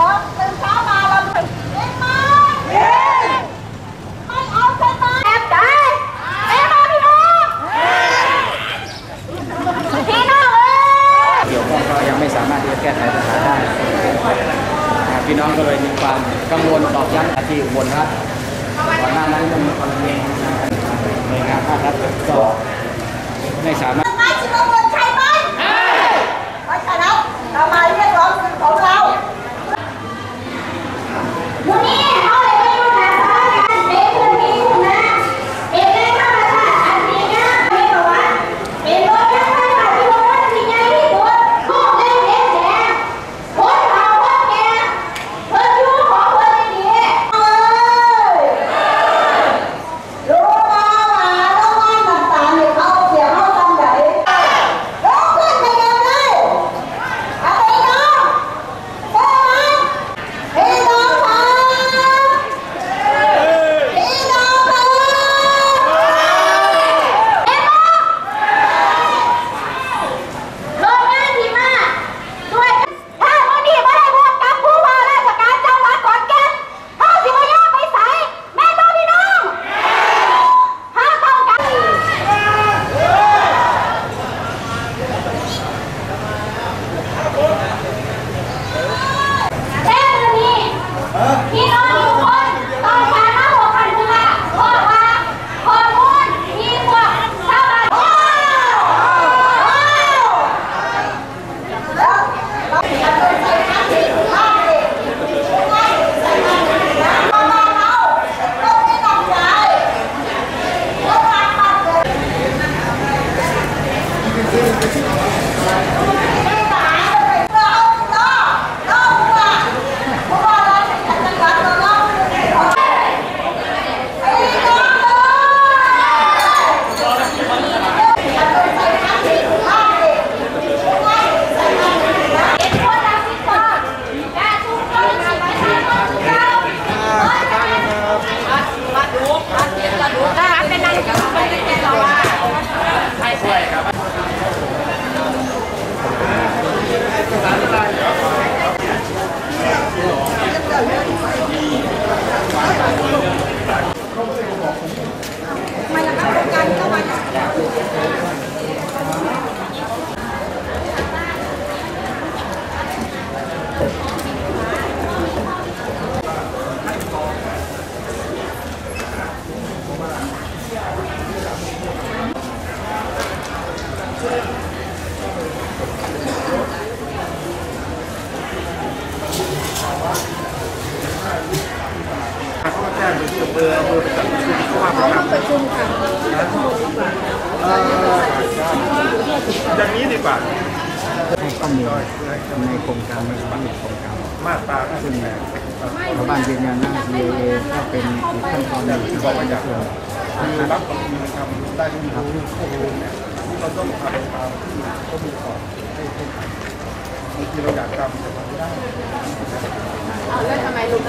พี่น้องพี่น้อเอ้ยเกี่ยวข้องก็ยังไม่สามารถที่จะแก้ไขปัญหาได้พี่น้องก็เลยมีความกังวลตอบย้ำที่อุบลครับก่อนหน้านั้นมีความเรียนหน่วยงานภาครัฐก็ไม่สามารถ ก็แจ้งไปที่อำเภออำเภอประจักษ์ชุมเขาว่าประจำประชุมค่ะอย่างนี้ดีกว่าให้ข้อมูลในโครงการในบ้านโครงการมาตราซึ่งชาวบ้านยืนยันว่า CAA ก็เป็นขั้นตอนหนึ่งที่บอกว่าอยากเกิดคือรับความจริงทำได้ที่ครับควบคุมเนี่ยเราต้องทำตามข้อมูลก่อนให้ให้ทันบางทีเราอยากทำแต่ทำไม่ได้แล้วทำไมลุง